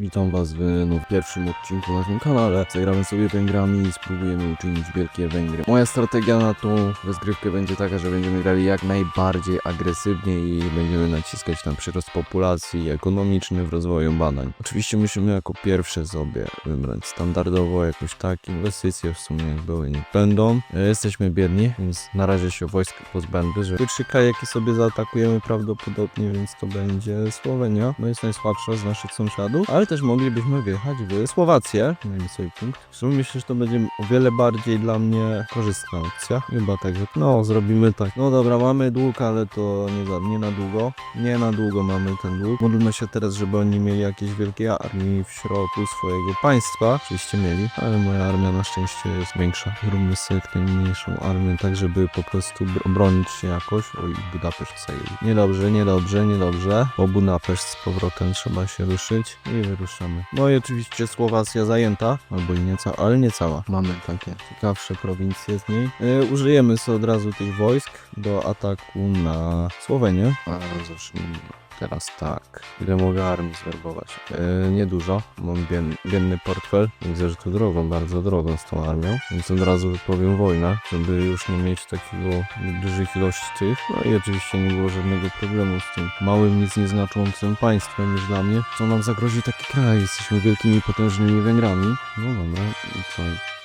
Witam Was w no, pierwszym odcinku na tym kanale. Zagramy sobie Węgrami i spróbujemy uczynić Wielkie Węgry. Moja strategia na tą rozgrywkę będzie taka, że będziemy grali jak najbardziej agresywnie i będziemy naciskać na przyrost populacji ekonomiczny w rozwoju badań. Oczywiście musimy jako pierwsze sobie wybrać standardowo jakoś tak. Inwestycje w sumie były nie będą. E, Jesteśmy biedni, więc na razie się wojska pozbędę, że trzy krajaki sobie zaatakujemy prawdopodobnie, więc to będzie Słowenia. No jest najsłabsza z naszych sąsiadów, ale też moglibyśmy wjechać w Słowację. Dajmy sobie punkt. W sumie myślę, że to będzie o wiele bardziej dla mnie korzystna opcja. Chyba tak, że no zrobimy tak. No dobra, mamy dług, ale to nie, za, nie na długo. Nie na długo mamy ten dług. Modlmy się teraz, żeby oni mieli jakieś wielkie armii w środku swojego państwa. Oczywiście mieli, ale moja armia na szczęście jest większa. Zróbmy sobie tę mniejszą armię, tak żeby po prostu br- obronić się jakoś. Oj, Budapeszt zajęli. Niedobrze, niedobrze, niedobrze. Po Budapeszt z powrotem trzeba się ruszyć i wyruszamy. No i oczywiście Słowacja zajęta, albo i nie cała, ale nie cała. Mamy takie ciekawsze prowincje z niej. E, użyjemy sobie od razu tych wojsk do ataku na Słowenię. A zacznijmy. Teraz tak. Ile mogę armii zwerbować? E, niedużo. Mam bien, biedny portfel. Widzę, że to drogą, bardzo drogą z tą armią. Więc od razu wypowiem wojnę, żeby już nie mieć takiego dużych ilości tych. No i oczywiście nie było żadnego problemu z tym małym, nic nieznaczącym państwem już dla mnie. Co nam zagrozi taki kraj? Jesteśmy wielkimi, potężnymi Węgrami. No dobra, i co?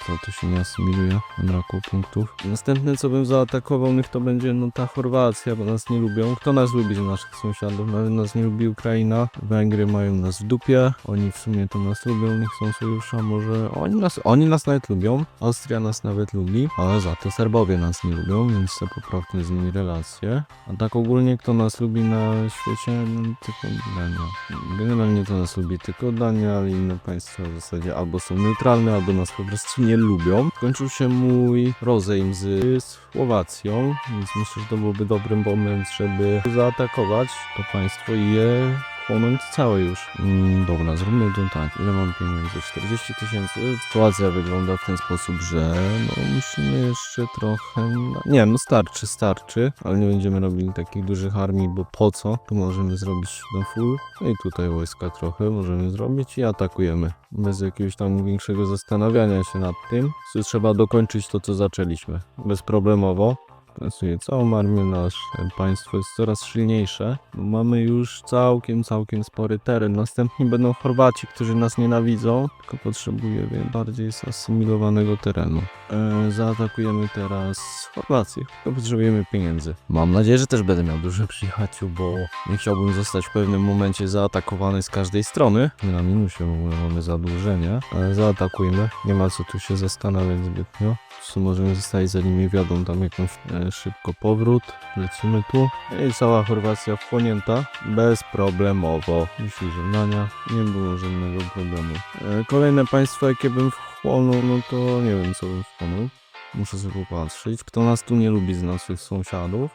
Co to się nie asymiluje? Brakło punktów. Następne co bym zaatakował, niech to będzie no ta Chorwacja, bo nas nie lubią. Kto nas lubi z naszych sąsiadów? Nawet nas nie lubi Ukraina. Węgry mają nas w dupie. Oni w sumie to nas lubią, nie chcą sojusza. Może oni nas, oni nas nawet lubią. Austria nas nawet lubi, ale za to Serbowie nas nie lubią, więc to poprawmy z nimi relacje. A tak ogólnie kto nas lubi na świecie? No, tylko Dania. Generalnie to nas lubi tylko Dania, ale inne państwa w zasadzie albo są neutralne, albo nas po prostu nie lubią. Skończył się mój rozejm z Słowacją, więc myślę, że to byłby dobry moment, żeby zaatakować to państwo i je chłonąć całe już. Mm, dobra, zróbmy to tak. Ile mam pieniędzy? 40 tysięcy. Sytuacja wygląda w ten sposób, że no musimy jeszcze trochę... Nie, no starczy, starczy, ale nie będziemy robili takich dużych armii, bo po co? Tu możemy zrobić na full. No i tutaj wojska trochę możemy zrobić i atakujemy. Bez jakiegoś tam większego zastanawiania się nad tym. Trzeba dokończyć to, co zaczęliśmy. Bezproblemowo. Pracuje całą armię, nasze państwo jest coraz silniejsze. Mamy już całkiem, całkiem spory teren. Następni będą Chorwaci, którzy nas nienawidzą, tylko potrzebujemy bardziej zasymilowanego terenu. E, zaatakujemy teraz Chorwację, tylko potrzebujemy pieniędzy. Mam nadzieję, że też będę miał dużo przyjaciół, bo nie chciałbym zostać w pewnym momencie zaatakowany z każdej strony. My na minusie mamy zadłużenie, ale zaatakujmy. Nie ma co tu się zastanawiać zbytnio. Prostu możemy zostać za nimi wiadą tam jakąś e, szybko powrót. Lecimy tu. I cała Chorwacja wchłonięta bezproblemowo. Myślę, że Nania nie było żadnego problemu. E, kolejne państwo, jakie bym wchłonął, no to nie wiem co bym wchłonął. Muszę sobie popatrzeć. Kto nas tu nie lubi z naszych sąsiadów?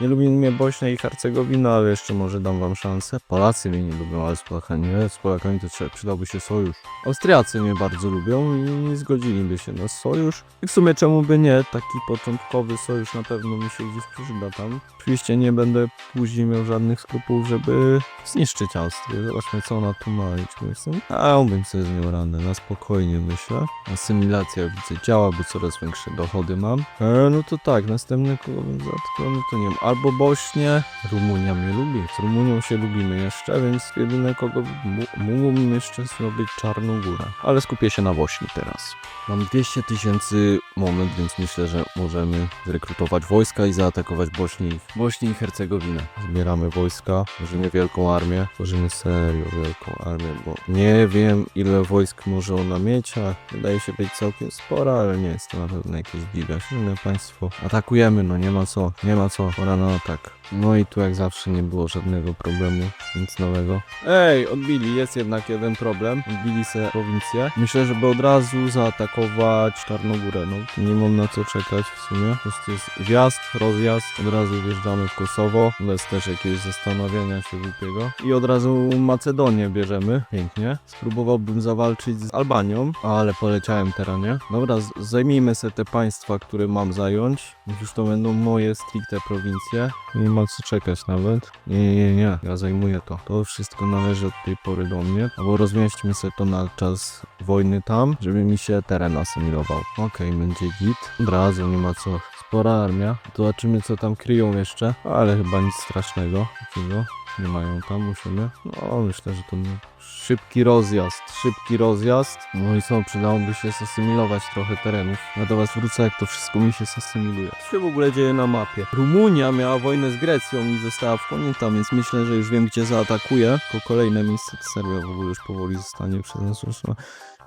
Nie lubi mnie Bośnia i Hercegowina, ale jeszcze może dam wam szansę. Polacy mnie nie lubią, ale z Polakami nie. Z Polakami to trzeba, przydałby się sojusz. Austriacy mnie bardzo lubią i zgodziliby się na sojusz. I w sumie czemu by nie? Taki początkowy sojusz na pewno mi się gdzieś przyda tam. Oczywiście nie będę później miał żadnych skrupułów, żeby zniszczyć Austrię. Zobaczmy co ona tu ma. czego jestem. A bym sobie z nią ranę, na spokojnie myślę. Asymilacja widzę działa, bo coraz większe dochody mam. E, no to tak, następny zatknął, no to nie wiem, albo Bośnię. Rumunia mnie lubi. Z Rumunią się lubimy jeszcze, więc jedyne kogo mógłbym jeszcze zrobić Czarną Górę. Ale skupię się na Bośni teraz. Mam 200 tysięcy moment, więc myślę, że możemy zrekrutować wojska i zaatakować Bośnię i, Bośnię i Hercegowinę. Zbieramy wojska, tworzymy wielką armię, tworzymy serio wielką armię, bo nie wiem ile wojsk może ona mieć, a wydaje się być całkiem spora, ale nie jest to na pewno jakieś giga. Silne państwo. Atakujemy, no nie ma co, nie ma co, pora na atak. No i tu jak zawsze nie było żadnego problemu, nic nowego. Ej, odbili, jest jednak jeden problem. Odbili se prowincję. Myślę, żeby od razu zaatakować Czarnogórę. No, nie mam na co czekać w sumie. Po prostu jest wjazd, rozjazd. Od razu wjeżdżamy w Kosowo, bez też jakiegoś zastanawiania się głupiego. I od razu Macedonię bierzemy. Pięknie. Spróbowałbym zawalczyć z Albanią, ale poleciałem teraz, nie? Dobra, zajmijmy sobie te państwa, które mam zająć. Już to będą moje stricte prowincje. Co czekać nawet. Nie, nie, nie, ja zajmuję to. To wszystko należy od tej pory do mnie. Albo rozmieśćmy sobie to na czas wojny tam, żeby mi się teren asymilował. Okej, będzie git. Od razu nie ma co. Spora armia. Zobaczymy co tam kryją jeszcze. Ale chyba nic strasznego takiego. Nie mają tam, musimy. No, myślę, że to nie- szybki rozjazd, szybki rozjazd. No i co, przydałoby się zasymilować trochę terenów. Was wrócę, jak to wszystko mi się zasymiluje. Co się w ogóle dzieje na mapie? Rumunia miała wojnę z Grecją i została wchłonięta, więc myślę, że już wiem, gdzie zaatakuje. Tylko kolejne miejsce Serbia w ogóle już powoli zostanie przez nas.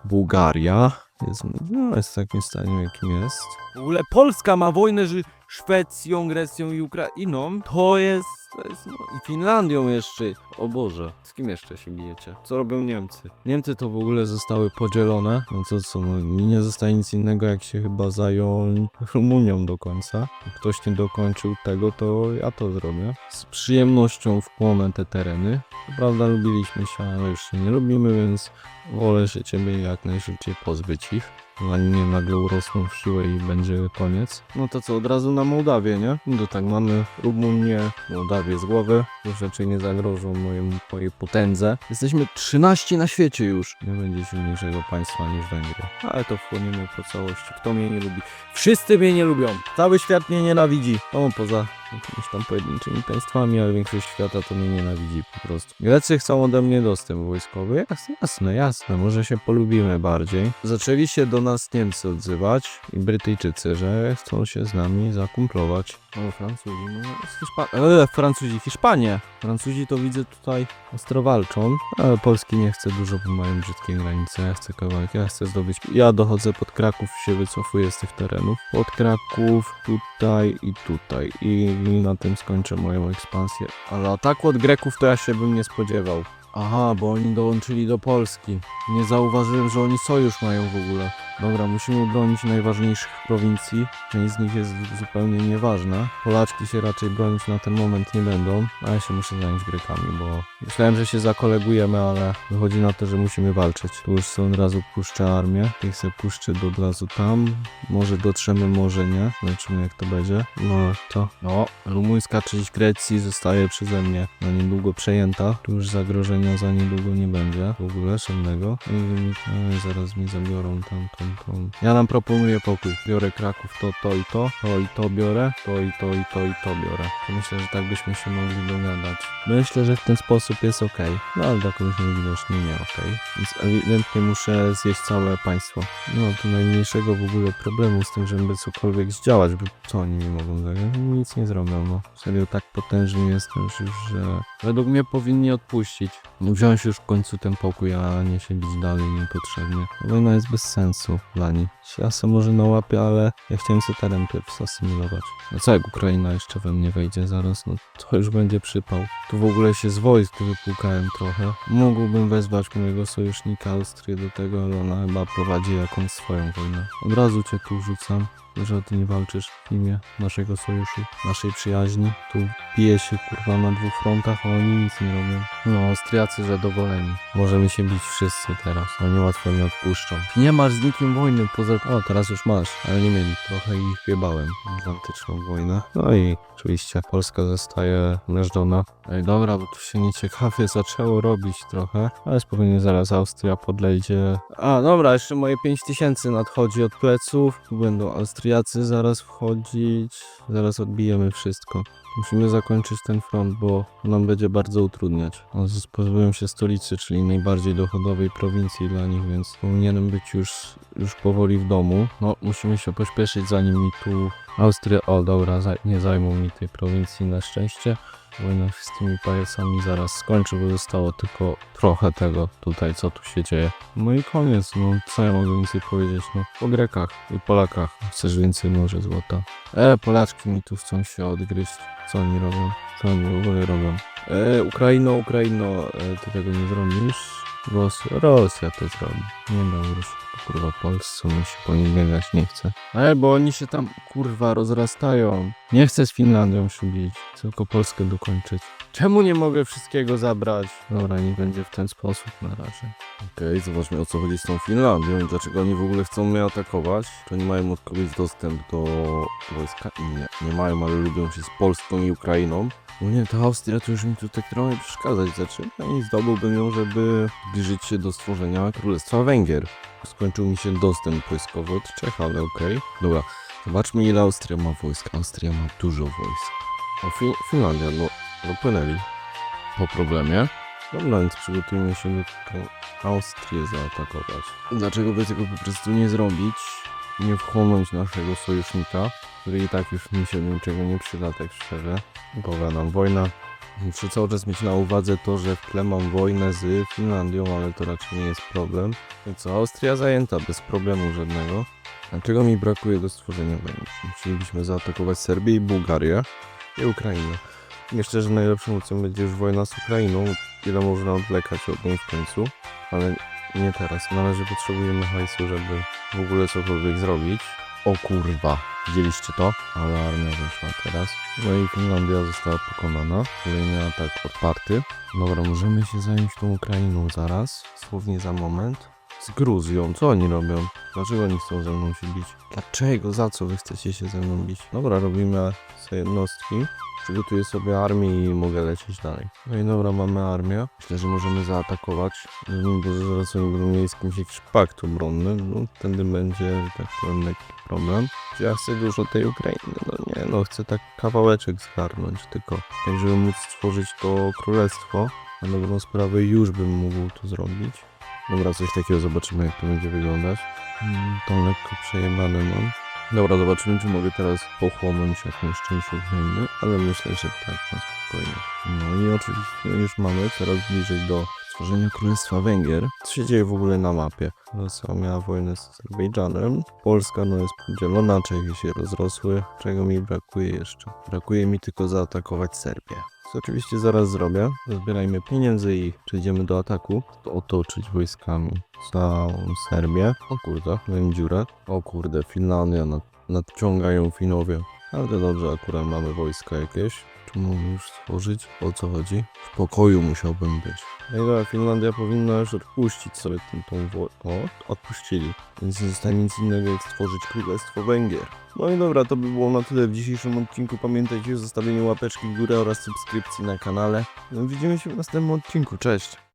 Bułgaria. Jest, no, jest w takim stanie, jakim jest. W ogóle Polska ma wojnę z Szwecją, Grecją i Ukrainą. To jest, to jest no, i Finlandią jeszcze. O Boże, z kim jeszcze się bijecie? Co robią Niemcy? Niemcy to w ogóle zostały podzielone. No to co, no, mi nie zostaje nic innego, jak się chyba zająć Rumunią do końca. Jak ktoś nie dokończył tego, to ja to zrobię. Z przyjemnością wchłonę te tereny. Co prawda lubiliśmy się, ale już się nie lubimy, więc wolę się ciebie jak najszybciej pozbyć ich. Zanim nie nagle urosną w siłę i będzie koniec. No to co, od razu na Mołdawię, nie? No tak, mamy Rumunię, Mołdawię z głowy. Już raczej nie zagrożą mojemu, mojej potędze. Jesteśmy 13 na świecie już. Nie będzie silniejszego państwa niż Węgry. Ale to wchłoniemy po całości. Kto mnie nie lubi? Wszyscy mnie nie lubią. Cały świat mnie nienawidzi. O, poza jakimiś tam pojedynczymi państwami, ale większość świata to mnie nienawidzi po prostu. Grecy chcą ode mnie dostęp wojskowy. Jasne, jasne. Może się polubimy bardziej. Zaczęli się do nas Niemcy odzywać i Brytyjczycy, że chcą się z nami zakumplować. O, Francuzi, no z Hiszpa... E, Francuzi, Hiszpanie. Francuzi to widzę tutaj ostro walczą, ale Polski nie chcę dużo, bo mają brzydkie granice. Ja chcę kawałek, ja chcę zdobyć. Ja dochodzę pod Kraków się wycofuję z tych terenów. Pod Kraków, tutaj i tutaj. I na tym skończę moją ekspansję. Ale ataku od Greków to ja się bym nie spodziewał. Aha, bo oni dołączyli do Polski. Nie zauważyłem, że oni sojusz mają w ogóle. Dobra, musimy bronić najważniejszych prowincji. Część z nich jest zupełnie nieważna. Polaczki się raczej bronić na ten moment nie będą, a ja się muszę zająć Grekami, bo myślałem, że się zakolegujemy, ale wychodzi na to, że musimy walczyć. Tu już sobie od razu puszczę armię. Niech se puszczę od razu tam. Może dotrzemy, może nie. Zobaczymy jak to będzie. No to... No, rumuńska część Grecji zostaje przeze mnie na niedługo przejęta. Tu już za niedługo nie będzie. W ogóle żadnego. I no, zaraz mi zabiorą tam, tą, tą. Ja nam proponuję pokój. Biorę Kraków, to, to i to. To i to biorę. To i to i to i to biorę. Myślę, że tak byśmy się mogli dogadać. Myślę, że w ten sposób jest ok. No ale tak różnie widocznie nie ok. Więc ewidentnie muszę zjeść całe państwo. No to najmniejszego w ogóle problemu z tym, żeby cokolwiek zdziałać, bo co oni mi mogą zrobić? Nic nie zrobią, no. Serio tak potężny jestem już, że według mnie powinni odpuścić. Wziąć już w końcu ten pokój, a nie się bić dalej niepotrzebnie. Wojna jest bez sensu dla nich. Se może na łapie, ale ja chciałem sobie teren pierw asymilować. No co jak Ukraina jeszcze we mnie wejdzie zaraz, no to już będzie przypał. Tu w ogóle się z wojsk wypłukałem trochę. Mógłbym wezwać mojego sojusznika Austrię do tego, ale ona chyba prowadzi jakąś swoją wojnę. Od razu cię tu rzucam że ty nie walczysz w imię naszego sojuszu, naszej przyjaźni. Tu bije się kurwa na dwóch frontach, oni nic nie robią. No, Austriacy zadowoleni. Możemy się bić wszyscy teraz, oni łatwo nie odpuszczą. Nie masz z nikim wojny poza... O, teraz już masz, ale nie mieli. Trochę ich wiebałem z antyczną wojnę. No i oczywiście Polska zostaje miażdżona. Ej, dobra, bo tu się nieciekawie zaczęło robić trochę, ale spokojnie zaraz Austria podlejdzie. A, dobra, jeszcze moje 5000 nadchodzi od pleców. Tu będą Austriacy zaraz wchodzić. Zaraz odbijemy wszystko. Musimy zakończyć ten front, bo nam będzie bardzo utrudniać. No, Pozbyłem się stolicy, czyli najbardziej dochodowej prowincji dla nich, więc powinienem być już, już powoli w domu. No, musimy się pośpieszyć, zanim mi tu Austria... O, dobra, nie zajmą mi tej prowincji na szczęście. Wojna z tymi pajacami zaraz skończy, bo zostało tylko trochę tego tutaj, co tu się dzieje. No i koniec, no co ja mogę więcej powiedzieć, no o Grekach i Polakach. Chcesz więcej może złota? E, Polaczki mi tu chcą się odgryźć. Co oni robią? Co oni w ogóle robią? E, Ukraino, Ukraino, e, ty tego nie zrobisz? Rosja, Rosja to zrobi. Nie Białoruś. Kurwa, Polsce mi się po nich biegać nie chce. E, bo oni się tam, kurwa, rozrastają. Nie chcę z Finlandią się bić, tylko Polskę dokończyć. Czemu nie mogę wszystkiego zabrać? Dobra, nie będzie w ten sposób na razie. Okej, zobaczmy o co chodzi z tą Finlandią i dlaczego oni w ogóle chcą mnie atakować. Czy oni mają od kogoś dostęp do wojska? Nie, nie mają, ale lubią się z Polską i Ukrainą. No nie, ta Austria to już mi tutaj trochę przeszkadzać zaczyna i zdobyłbym ją, żeby zbliżyć się do stworzenia Królestwa Węgier. Skończył mi się dostęp wojskowy od Czech, ale okej. Dobra, zobaczmy ile Austria ma wojsk. Austria ma dużo wojsk. O, fin Finlandia, no, no płynęli po problemie. Dobra, więc przygotujmy się do tego Austrię zaatakować. Dlaczego by tego po prostu nie zrobić? Nie wchłonąć naszego sojusznika, który i tak już mi się do niczego nie przyda, tak szczerze. Powiadam, wojna. Muszę cały czas mieć na uwadze to, że w tle mam wojnę z Finlandią, ale to raczej nie jest problem. I co, Austria zajęta, bez problemu żadnego. A czego mi brakuje do stworzenia Węgier? Musielibyśmy zaatakować Serbię i Bułgarię i Ukrainę. Myślę, że najlepszą opcją będzie już wojna z Ukrainą, ile można odwlekać od niej w końcu, ale nie teraz. Na razie potrzebujemy hajsu, żeby w ogóle cokolwiek zrobić. O kurwa, widzieliście to? Ale armia weszła teraz. No i Finlandia została pokonana. Kolejny atak odparty. Dobra, możemy się zająć tą Ukrainą zaraz, słownie za moment. Z Gruzją, co oni robią? Dlaczego oni chcą ze mną się bić? Dlaczego? Za co wy chcecie się ze mną bić? Dobra, robimy sobie jednostki. Przygotuję sobie armię i mogę lecieć dalej. No i dobra, mamy armię. Myślę, że możemy zaatakować. Bo zaraz oni będą mieli z kimś jakiś pakt obronny. No, wtedy będzie, tak powiem, lekki problem. Ja chcę dużo tej Ukrainy? No nie, no chcę tak kawałeczek zgarnąć tylko. Tak, żeby móc stworzyć to królestwo. Na dobrą sprawę już bym mógł to zrobić. Dobra, coś takiego zobaczymy, jak to będzie wyglądać. Mm, To lekko przejebane mam. Dobra, zobaczymy, czy mogę teraz pochłonąć jakąś część Ukrainy, ale myślę, że tak, na spokojnie. No i oczywiście już mamy coraz bliżej do stworzenia Królestwa Węgier. Co się dzieje w ogóle na mapie? Rosja miała wojnę z Azerbejdżanem, Polska no jest podzielona, Czechy się rozrosły. Czego mi brakuje jeszcze? Brakuje mi tylko zaatakować Serbię. Co oczywiście zaraz zrobię. Zbierajmy pieniędzy i przejdziemy do ataku. To otoczyć wojskami całą Serbię. O kurde, miałem dziurę. O kurde, Finlandia nad, nadciągają Finowie. Ale to dobrze, akurat mamy wojska jakieś. Czy mogę już stworzyć? O co chodzi? W pokoju musiałbym być. No i dobra, Finlandia powinna już odpuścić sobie tą, tą wojnę. O, odpuścili. Więc nie zostanie nic innego jak stworzyć Królestwo Węgier. No i dobra, to by było na tyle w dzisiejszym odcinku. Pamiętajcie o zostawieniu łapeczki w górę oraz subskrypcji na kanale. No, widzimy się w następnym odcinku. Cześć!